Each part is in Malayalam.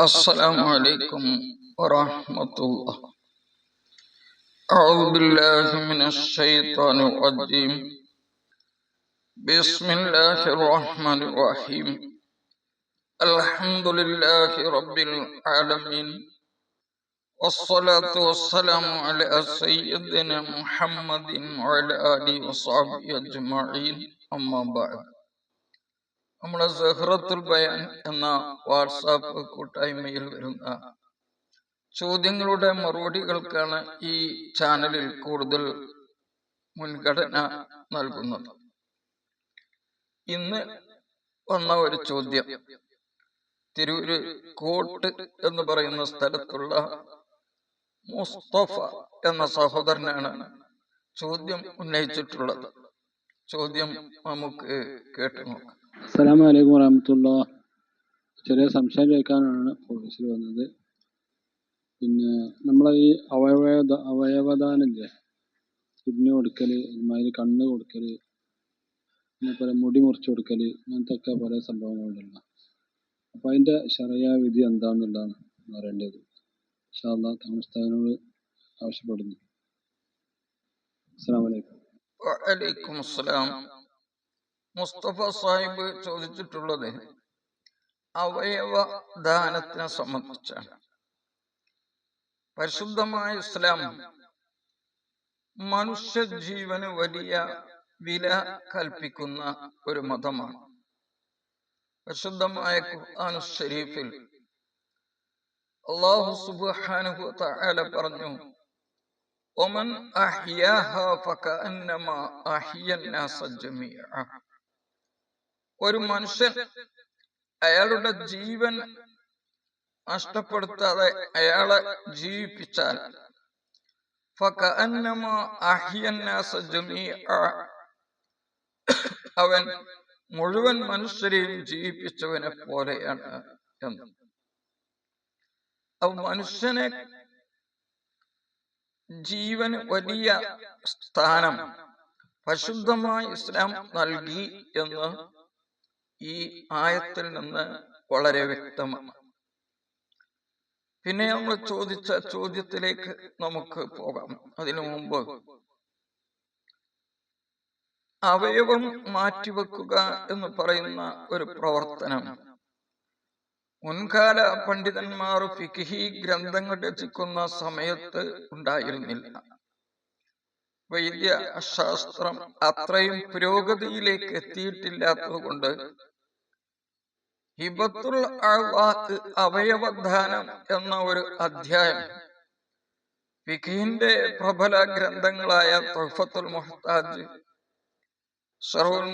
السلام عليكم ورحمة الله أعوذ بالله من الشيطان الرجيم بسم الله الرحمن الرحيم الحمد لله رب العالمين والصلاة والسلام على سيدنا محمد وعلى آله وصحبه أجمعين أما بعد നമ്മുടെ സെഹ്റത്തുൽ ബയാൻ എന്ന വാട്സാപ്പ് കൂട്ടായ്മയിൽ വരുന്ന ചോദ്യങ്ങളുടെ മറുപടികൾക്കാണ് ഈ ചാനലിൽ കൂടുതൽ മുൻഗണന നൽകുന്നത്. ഇന്ന് വന്ന ഒരു ചോദ്യം. തിരൂര് കോട്ട് എന്ന് പറയുന്ന സ്ഥലത്തുള്ള മുസ്തഫ എന്ന സഹോദരനാണ് ചോദ്യം ഉന്നയിച്ചിട്ടുള്ളത്. ചോദ്യം നമുക്ക് കേട്ടു നോക്കാം അസ്സലാമു വലൈക്കും വറഹമത്തുള്ള ചെറിയ സംശയം ചോദിക്കാനാണ് ഓഫീസിൽ വന്നത്. പിന്നെ നമ്മളെ ഈ അവയവ അവയവദാനില്ലേ? കിഡ്നി കൊടുക്കൽ അതുമാതിരി കണ്ണ് കൊടുക്കൽ പിന്നെ പല മുടി മുറിച്ച് കൊടുക്കൽ അങ്ങനത്തെ ഒക്കെ പല സംഭവങ്ങളുണ്ടല്ലോ അപ്പോൾ അതിന്റെ ശരിയായ വിധി എന്താണെന്നുള്ളതാണ് അറിയേണ്ടത്. ഇൻഷാല്ലാ താമസ്താവിനോട് ആവശ്യപ്പെടുന്നു. അസ്സാം വലൈക്കും വഅലൈക്കും അസ്സലാം മുസ്തഫ സാഹിബ് ചോദിച്ചിട്ടുള്ളത് അവയവ ദാനത്തിനെ സംബന്ധിച്ചാണ് പരിശുദ്ധമായ ഇസ്ലാം മനുഷ്യ ജീവന് വലിയ വില കൽപ്പിക്കുന്ന ഒരു മതമാണ് പരിശുദ്ധമായ ഖുർആൻ ഷരീഫിൽ അള്ളാഹു സുബ്ഹാനഹു തആല പറഞ്ഞു ഒമൻ അഹ്യാഹ ഫകഅന്നമാ അഹ്യ الناس ജമീഅ ഒരു മനുഷ്യൻ അയാളുടെ ജീവൻ നഷ്ടപ്പെടുത്താതെ അയാളെ ജീവിപ്പിച്ചാൽ. അവൻ മുഴുവൻ മനുഷ്യരെയും ജീവിപ്പിച്ചവനെ പോലെയാണ് എന്ന്. മനുഷ്യനെ ജീവന് വലിയ സ്ഥാനം പരിശുദ്ധമായ ഇസ്ലാം നൽകി എന്ന് ഈ ആയത്തിൽ നിന്ന് വളരെ വ്യക്തമാണ്. പിന്നെ നമ്മൾ ചോദിച്ച ചോദ്യത്തിലേക്ക് നമുക്ക് പോകാം. അതിനു മുമ്പ് അവയവം മാറ്റിവെക്കുക എന്ന് പറയുന്ന ഒരു പ്രവർത്തനം. മുൻകാല പണ്ഡിതന്മാർ ഫിഖി ഗ്രന്ഥങ്ങൾ രചിക്കുന്ന സമയത്ത് ഉണ്ടായിരുന്നില്ല. വൈദ്യ ശാസ്ത്രം അത്രയും പുരോഗതിയിലേക്ക് എത്തിയിട്ടില്ലാത്തത് കൊണ്ട് ഹിബത്തുൽ അവയവധാനം എന്ന ഒരു അധ്യായം ഫിഖിന്റെ പ്രബല ഗ്രന്ഥങ്ങളായ തൊഹഫത്തുൽ മുഹ്താജ് ഷറുൽ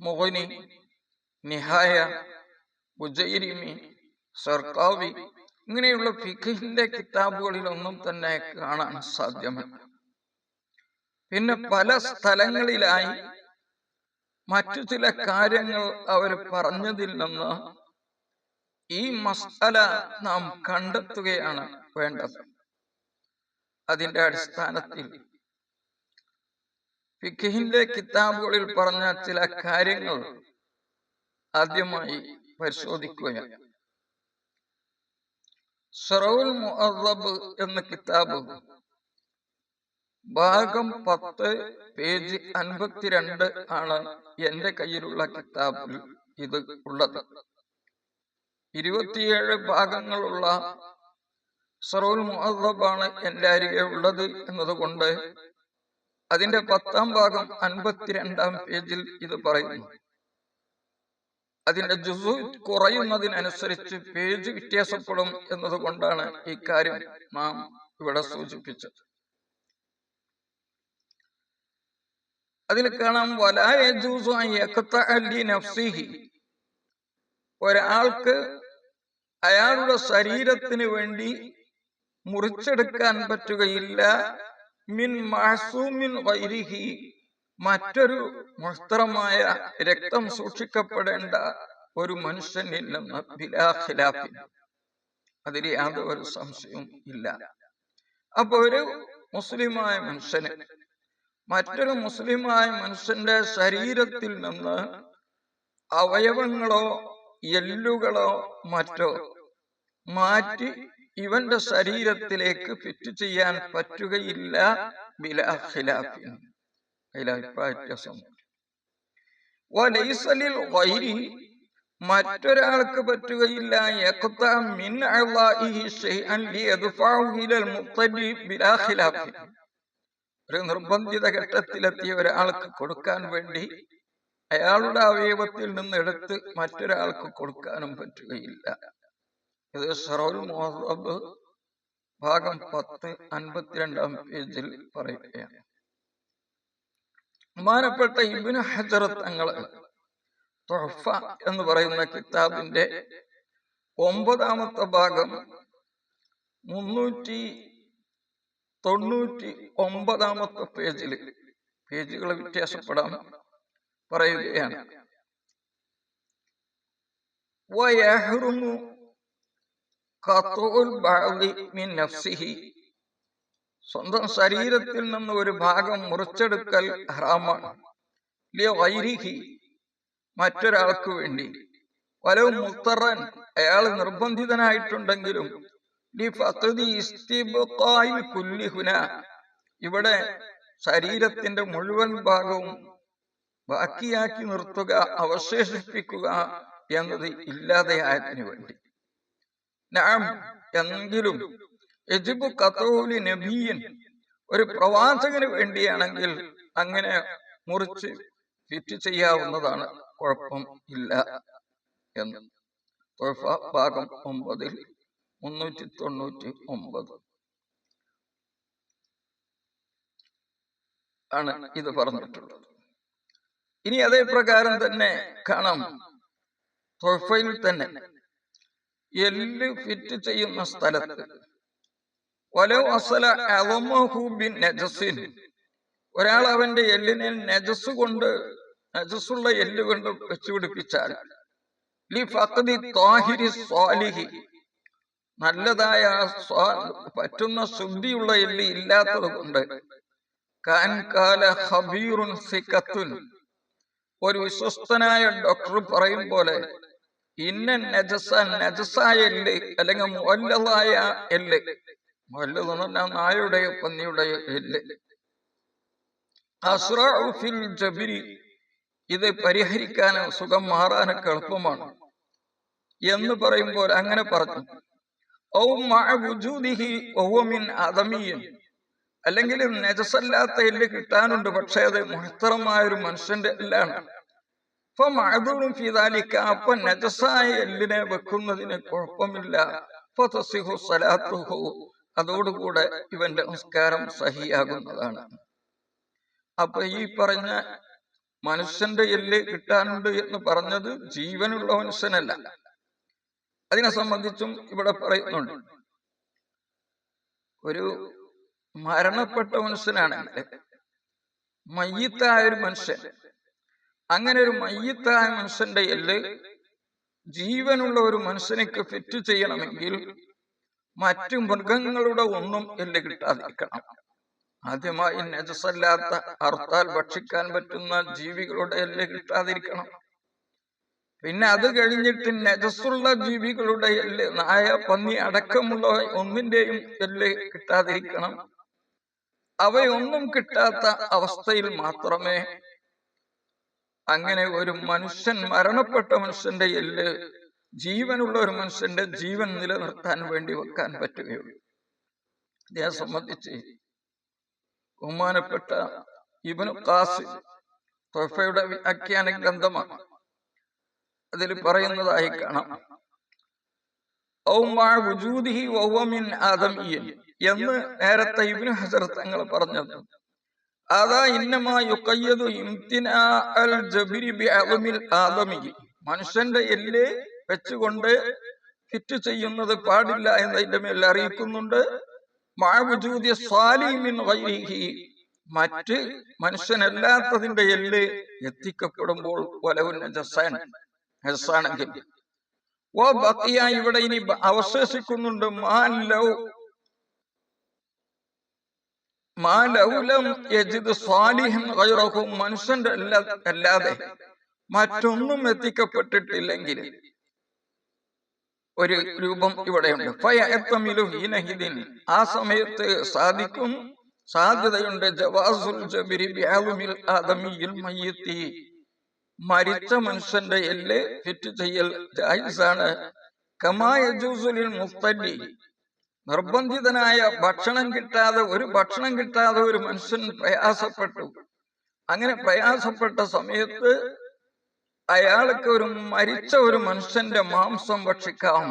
മുഗ്നി നിഹായ ഉജൈരിമി സർക്കാവി ഇങ്ങനെയുള്ള ഫിഖിന്റെ കിതാബുകളിലൊന്നും തന്നെ കാണാൻ സാധ്യമല്ല. പിന്നെ പല സ്ഥലങ്ങളിലായി മറ്റു ചില കാര്യങ്ങൾ അവർ പറഞ്ഞതിൽ നിന്ന് ഈ മസാല നാം കണ്ടെത്തുകയാണ് വേണ്ടത്. അതിന്റെ അടിസ്ഥാനത്തിൽ ഫിഖിന്റെ കിതാബുകളിൽ പറഞ്ഞ ചില കാര്യങ്ങൾ ആദ്യമായി പരിശോധിക്കുകയാണ്. ഷറവുൽ മുഅറബ് എന്ന കിതാബ്. ഭാഗം പത്ത് പേജ് അൻപത്തിരണ്ട് ആണ് എന്റെ കയ്യിലുള്ള കിതാബിൽ ഇത് ഉള്ളത്. ഇരുപത്തിയേഴ് ഭാഗങ്ങളുള്ള സറോൽ മുഅറബാണ് എന്റെ അരികെ ഉള്ളത് എന്നതുകൊണ്ട് അതിന്റെ പത്താം ഭാഗം അൻപത്തിരണ്ടാം പേജിൽ ഇത് പറയുന്നു. അതിന്റെ ജുസു കുറയുന്നതിനനുസരിച്ച് പേജ് വ്യത്യാസപ്പെടും എന്നതുകൊണ്ടാണ് ഇക്കാര്യം കാര്യം നാം ഇവിടെ സൂചിപ്പിച്ചത്. അതിൽ കാണാം ഒരാൾക്ക് അയാളുടെ ശരീരത്തിന് വേണ്ടി മുറിച്ചെടുക്കാൻ പറ്റുകയില്ല മിൻ മാസൂമിൻ വൈരിഹി മറ്റൊരു മുസ്തറമായ രക്തം സൂക്ഷിക്കപ്പെടേണ്ട ഒരു മനുഷ്യനില്ലെന്ന് ബിലാഖിലാഫിൻ അതിൽ യാതൊരു സംശയവും ഇല്ല. അപ്പൊ ഒരു മുസ്ലിമായ മനുഷ്യന് മറ്റൊരു മുസ്ലിമായ മനുഷ്യന്റെ ശരീരത്തിൽ നിന്ന് അവയവങ്ങളോ എല്ലുകളോ മറ്റോ മാറ്റി ഇവന്റെ ശരീരത്തിലേക്ക് ഫിറ്റ് ചെയ്യാൻ പറ്റുകയില്ല ബിലാ ഖിലാഫിൻ. അതിൽ അഭിപ്രായ വ്യത്യാസം വലൈസലിൽ ഗൈരി മറ്റൊരാൾക്ക് പറ്റുകയില്ല. ഒരു നിർബന്ധിത ഘട്ടത്തിലെത്തിയ ഒരാൾക്ക് കൊടുക്കാൻ വേണ്ടി അയാളുടെ അവയവത്തിൽ നിന്ന് എടുത്ത് മറ്റൊരാൾക്ക് കൊടുക്കാനും പറ്റുകയില്ല. ഇത് സറോൽ മോഹബ് ഭാഗം പത്ത് അൻപത്തിരണ്ടാം പേജിൽ പറയുകയാണ്. ബഹുമാനപ്പെട്ട ഇബിന് ഹജർ തങ്ങൾ തൊഹഫ എന്ന് പറയുന്ന കിതാബിന്റെ ഒമ്പതാമത്തെ ഭാഗം മുന്നൂറ്റി തൊണ്ണൂറ്റി ഒമ്പതാമത്തെ പേജിൽ പേജുകൾ വ്യത്യാസപ്പെടാം പറയുകയാണ് ويحرم قطع البعض من نفسه സ്വന്തം ശരീരത്തിൽ നിന്ന് ഒരു ഭാഗം മുറിച്ചെടുക്കൽ ഹറാമാണ്. ലിയഗൈരിഹി മറ്റൊരാൾക്ക് വേണ്ടി. വലവും മുത്തറൻ അയാൾ നിർബന്ധിതനായിട്ടുണ്ടെങ്കിലും ഇവിടെ ശരീരത്തിന്റെ മുഴുവൻ ഭാഗവും ബാക്കിയാക്കി നിർത്തുക അവശേഷിപ്പിക്കുക എന്നത് ഇല്ലാതെയായതിനു വേണ്ടി. നാം എങ്കിലും യജിബു കത്തോലി നബിയൻ ഒരു പ്രവാചകന് വേണ്ടിയാണെങ്കിൽ അങ്ങനെ മുറിച്ച് ഫിറ്റ് ചെയ്യാവുന്നതാണ് കുഴപ്പം ഇല്ല എന്ന്. ഭാഗം ഒമ്പതിൽ മുന്നൂറ്റി തൊണ്ണൂറ്റി ഒമ്പത്. ആണ് ഇത് പറഞ്ഞിട്ടുള്ളത്. ഇനി അതേ പ്രകാരം തന്നെ കാണാം. തൊഴഫയിൽ തന്നെ എല്ല് ഫിറ്റ് ചെയ്യുന്ന സ്ഥലത്ത് ഒരാൾ അവന്റെ എല്ലിനെ നജസ് കൊണ്ട് നജസ്സുള്ള എല്ല് കൊണ്ട് വെച്ചുപിടിപ്പിച്ചാൽ. നല്ലതായ പറ്റുന്ന ശുദ്ധിയുള്ള എല്ല് ഇല്ലാത്തത് കൊണ്ട് ഒരു വിശ്വസ്തനായ ഡോക്ടർ പറയും പോലെ ഇന്ന നജസ നജസായ എല്ല് അല്ലെങ്കിൽ മുല്ലതായ എല്ല്. മുല്ലത് എന്ന് പറഞ്ഞാൽ ജബിരി. ഇത് പരിഹരിക്കാനും സുഖം മാറാനൊക്കെ എളുപ്പമാണ്. എന്ന് പറയുമ്പോൾ അങ്ങനെ പറഞ്ഞു. ഔ മിൻ അല്ലെങ്കിൽ നജസല്ലാത്ത എല്ല് കിട്ടാനുണ്ട് പക്ഷെ അത് മഹത്തരമായ ഒരു മനുഷ്യന്റെ എല്ലാണ്. അപ്പൊ മഴതൂറും ഫിദാലിക്ക അപ്പൊ നജസായ എല്ലിനെ വെക്കുന്നതിന് കുഴപ്പമില്ല. അതോടുകൂടെ ഇവന്റെ നിസ്കാരം സഹിയാകുന്നതാണ്. അപ്പൊ ഈ പറഞ്ഞ മനുഷ്യന്റെ എല്ല് കിട്ടാനുണ്ട് എന്ന് പറഞ്ഞത് ജീവനുള്ള മനുഷ്യനല്ല. അതിനെ സംബന്ധിച്ചും ഇവിടെ പറയുന്നുണ്ട്. ഒരു മരണപ്പെട്ട മനുഷ്യനാണെങ്കിൽ മയ്യത്തായ ഒരു മനുഷ്യൻ അങ്ങനെ ഒരു മയ്യത്തായ മനുഷ്യന്റെ എല്ല് ജീവനുള്ള ഒരു മനുഷ്യനേക്ക് ഫിറ്റ് ചെയ്യണമെങ്കിൽ മറ്റു മൃഗങ്ങളുടെ ഒന്നും എല്ല് കിട്ടാതിരിക്കണം. ആദ്യമായി നജസല്ലാത്ത അർത്താൽ ഭക്ഷിക്കാൻ പറ്റുന്ന ജീവികളുടെ എല്ല് കിട്ടാതിരിക്കണം. പിന്നെ അത് കഴിഞ്ഞിട്ട് നജസ്സുള്ള ജീവികളുടെ എല്ല് നായ പന്നി അടക്കമുള്ള ഒന്നിന്റെയും എല്ല് കിട്ടാതിരിക്കണം. അവയൊന്നും കിട്ടാത്ത അവസ്ഥയിൽ മാത്രമേ അങ്ങനെ ഒരു മനുഷ്യൻ മരണപ്പെട്ട മനുഷ്യന്റെ എല്ല് ജീവനുള്ള ഒരു മനുഷ്യന്റെ ജീവൻ നിലനിർത്താൻ വേണ്ടി വെക്കാൻ പറ്റുകയുള്ളൂ. അദ്ദേഹം സംബന്ധിച്ച് ബഹുമാനപ്പെട്ട ഇബനു ഖാസി തൊഫയുടെ വ്യാഖ്യാന ഗ്രന്ഥമാണ്. അതിൽ പറയുന്നതായി കാണാം. എന്ന് നേരത്തെ ഇബ്നു ഹസർ തങ്ങൾ പറഞ്ഞത്. അതാ ഇന്നമാ യുഖയ്യദു ഇംതിനാ അൽ ജബരി ബിഅളമിൽ ആദമി മനുഷ്യന്റെ എല്ല് വെച്ചുകൊണ്ട് ഫിറ്റ് ചെയ്യുന്നത് പാടില്ല എന്നതിന്റെ മേൽ അറിയിക്കുന്നുണ്ട്. മാ വുജൂദി സ്വാലിമിൻ ഗൈരിഹി. മറ്റ് മനുഷ്യനല്ലാത്തതിന്റെ എല്ല് എത്തിക്കപ്പെടുമ്പോൾ വലവുൻ നജസാൻ നജസാണെങ്കിൽ. ഓ ബക്കിയ ഇവിടെ ഇനി അവശേഷിക്കുന്നുണ്ട്. മാ ലൗ മാ മനുഷ്യന്റെ അല്ലാതെ മറ്റൊന്നും എത്തിക്കപ്പെട്ടിട്ടില്ലെങ്കിൽ ഒരു രൂപം ഇവിടെയുണ്ട്. ആ സമയത്ത് സാധിക്കും. സാധ്യതയുണ്ട്. മരിച്ച മനുഷ്യന്റെ എല്ല് ഫിറ്റ് ചെയ്യൽ ജായിസാണ്. കമായ ജൂസുലിൽ മുസ്തലി നിർബന്ധിതനായ ഭക്ഷണം കിട്ടാതെ ഒരു ഭക്ഷണം കിട്ടാതെ ഒരു മനുഷ്യൻ പ്രയാസപ്പെട്ടു. അങ്ങനെ പ്രയാസപ്പെട്ട സമയത്ത് അയാൾക്ക് ഒരു മരിച്ച ഒരു മനുഷ്യന്റെ മാംസം ഭക്ഷിക്കാം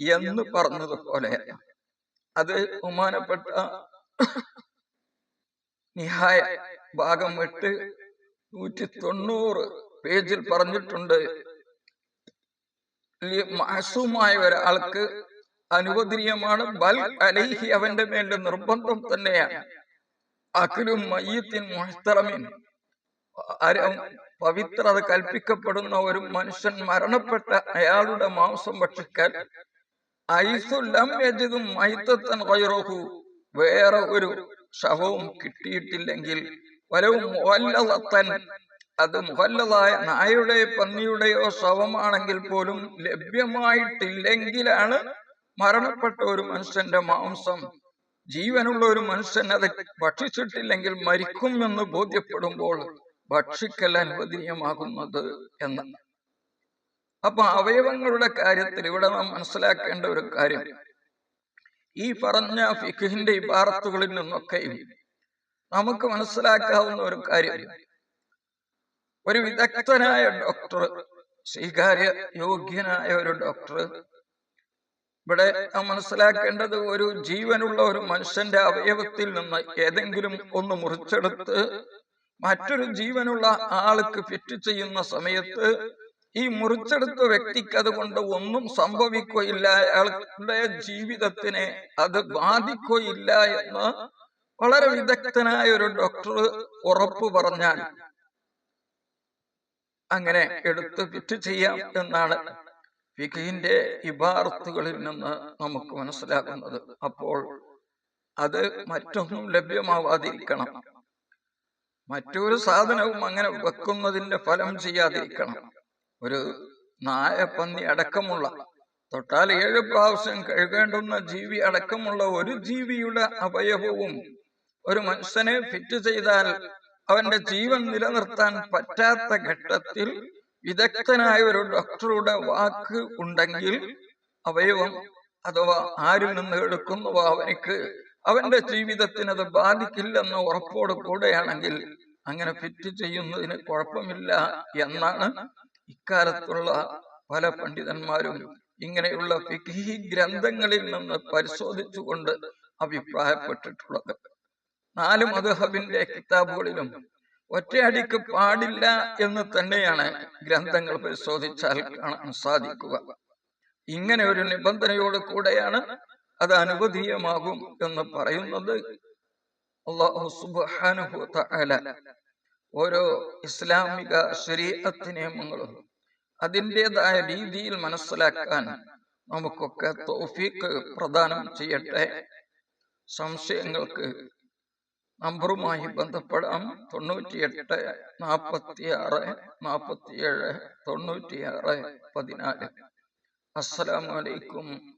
എന്ന് പറഞ്ഞതുപോലെ. അത് ബഹുമാനപ്പെട്ട നിഹായ ഭാഗം എട്ട് നൂറ്റി തൊണ്ണൂറ് പേജിൽ പറഞ്ഞിട്ടുണ്ട്. മാസൂമായ ഒരാൾക്ക് അനുവദനീയമാണ്. ബൽ അലൈഹി അവന്റെ മേലെ നിർബന്ധം തന്നെയാണ്. അഖിലും മയ്യത്തിൻ മുഹത്തറമിൻ. പവിത്രത കൽപ്പിക്കപ്പെടുന്ന ഒരു മനുഷ്യൻ മരണപ്പെട്ട അയാളുടെ മാംസം ഭക്ഷിക്കാൻ ഐസുല്ലം മൈത്തത്തൻ വേറെ ഒരു ശവവും കിട്ടിയിട്ടില്ലെങ്കിൽ അത് മുഹല്ലതായ നായുടെ പന്നിയുടെയോ ശവമാണെങ്കിൽ പോലും ലഭ്യമായിട്ടില്ലെങ്കിലാണ് മരണപ്പെട്ട ഒരു മനുഷ്യന്റെ മാംസം. ജീവനുള്ള ഒരു മനുഷ്യൻ അത് ഭക്ഷിച്ചിട്ടില്ലെങ്കിൽ മരിക്കും എന്ന് ബോധ്യപ്പെടുമ്പോൾ ഭക്ഷിക്കൽ അനുവദനീയമാകുന്നത് എന്ന്. അപ്പൊ അവയവങ്ങളുടെ കാര്യത്തിൽ ഇവിടെ നാം മനസ്സിലാക്കേണ്ട ഒരു കാര്യം. ഈ പറഞ്ഞ ഫിഖിന്റെ ഇബാറത്തുകളിൽ നിന്നൊക്കെയും നമുക്ക് മനസ്സിലാക്കാവുന്ന ഒരു കാര്യം. ഒരു വിദഗ്ധനായ ഡോക്ടർ സ്വീകാര്യ യോഗ്യനായ ഒരു ഡോക്ടർ ഇവിടെ മനസ്സിലാക്കേണ്ടത് ഒരു ജീവനുള്ള ഒരു മനുഷ്യന്റെ അവയവത്തിൽ നിന്ന് ഏതെങ്കിലും ഒന്ന് മുറിച്ചെടുത്ത് മറ്റൊരു ജീവനുള്ള ആൾക്ക് ഫിറ്റ് ചെയ്യുന്ന സമയത്ത് ഈ മുറിച്ചെടുത്ത വ്യക്തിക്ക് അതുകൊണ്ട് ഒന്നും സംഭവിക്കുകയില്ല. അയാളുടെ ജീവിതത്തിനെ അത് ബാധിക്കുകയില്ല എന്ന് വളരെ വിദഗ്ധനായ ഒരു ഡോക്ടർ ഉറപ്പു പറഞ്ഞാൽ അങ്ങനെ എടുത്ത് ഫിറ്റ് ചെയ്യാം എന്നാണ് ഫിഖിന്റെ ഇബാർത്തുകളിൽ നിന്ന് നമുക്ക് മനസ്സിലാക്കുന്നത് അപ്പോൾ അത് മറ്റൊന്നും ലഭ്യമാവാതിരിക്കണം. മറ്റൊരു സാധനവും അങ്ങനെ വെക്കുന്നതിന്റെ ഫലം ചെയ്യാതിരിക്കണം. ഒരു നായ പന്നി അടക്കമുള്ള തൊട്ടാൽ ഏഴ് പ്രാവശ്യം കഴുകേണ്ടുന്ന ജീവി അടക്കമുള്ള ഒരു ജീവിയുടെ അവയവവും ഒരു മനുഷ്യനെ ഫിറ്റ് ചെയ്താൽ അവന്റെ ജീവൻ നിലനിർത്താൻ പറ്റാത്ത ഘട്ടത്തിൽ വിദഗ്ധനായ ഒരു ഡോക്ടറുടെ വാക്ക് ഉണ്ടെങ്കിൽ അവയവം അഥവാ ആരിൽ നിന്ന് എടുക്കുന്നുവോ അവനിക്ക് അവന്റെ ജീവിതത്തിന് അത് ബാധിക്കില്ലെന്ന ഉറപ്പോട് കൂടെയാണെങ്കിൽ അങ്ങനെ ഫിറ്റ് ചെയ്യുന്നതിന് കുഴപ്പമില്ല എന്നാണ് ഇക്കാലത്തുള്ള പല പണ്ഡിതന്മാരും ഇങ്ങനെയുള്ള ഫിഖി ഗ്രന്ഥങ്ങളിൽ നിന്ന് പരിശോധിച്ചുകൊണ്ട് അഭിപ്രായപ്പെട്ടിട്ടുള്ളത്. നാല് മധുഹബിന്റെ കിതാബുകളിലും ഒറ്റയടിക്ക് പാടില്ല എന്ന് തന്നെയാണ് ഗ്രന്ഥങ്ങൾ പരിശോധിച്ചാൽ കാണാൻ സാധിക്കുക. ഇങ്ങനെ ഒരു നിബന്ധനയോട് കൂടെയാണ് അത് അനുവദീയമാകും എന്ന് പറയുന്നത് ഓരോ ഇസ്ലാമിക ശരീരത്ത് നിയമങ്ങളും അതിന്റെതായ രീതിയിൽ മനസ്സിലാക്കാൻ നമുക്കൊക്കെ തോഫീക്ക് പ്രദാനം ചെയ്യട്ടെ. സംശയങ്ങൾക്ക് നമ്പറുമായി ബന്ധപ്പെടാം. തൊണ്ണൂറ്റിയെട്ട് നാൽപ്പത്തിയാറ് നാൽപ്പത്തിയേഴ് തൊണ്ണൂറ്റിയാറ് പതിനാല്. അസ്സലാമലൈക്കും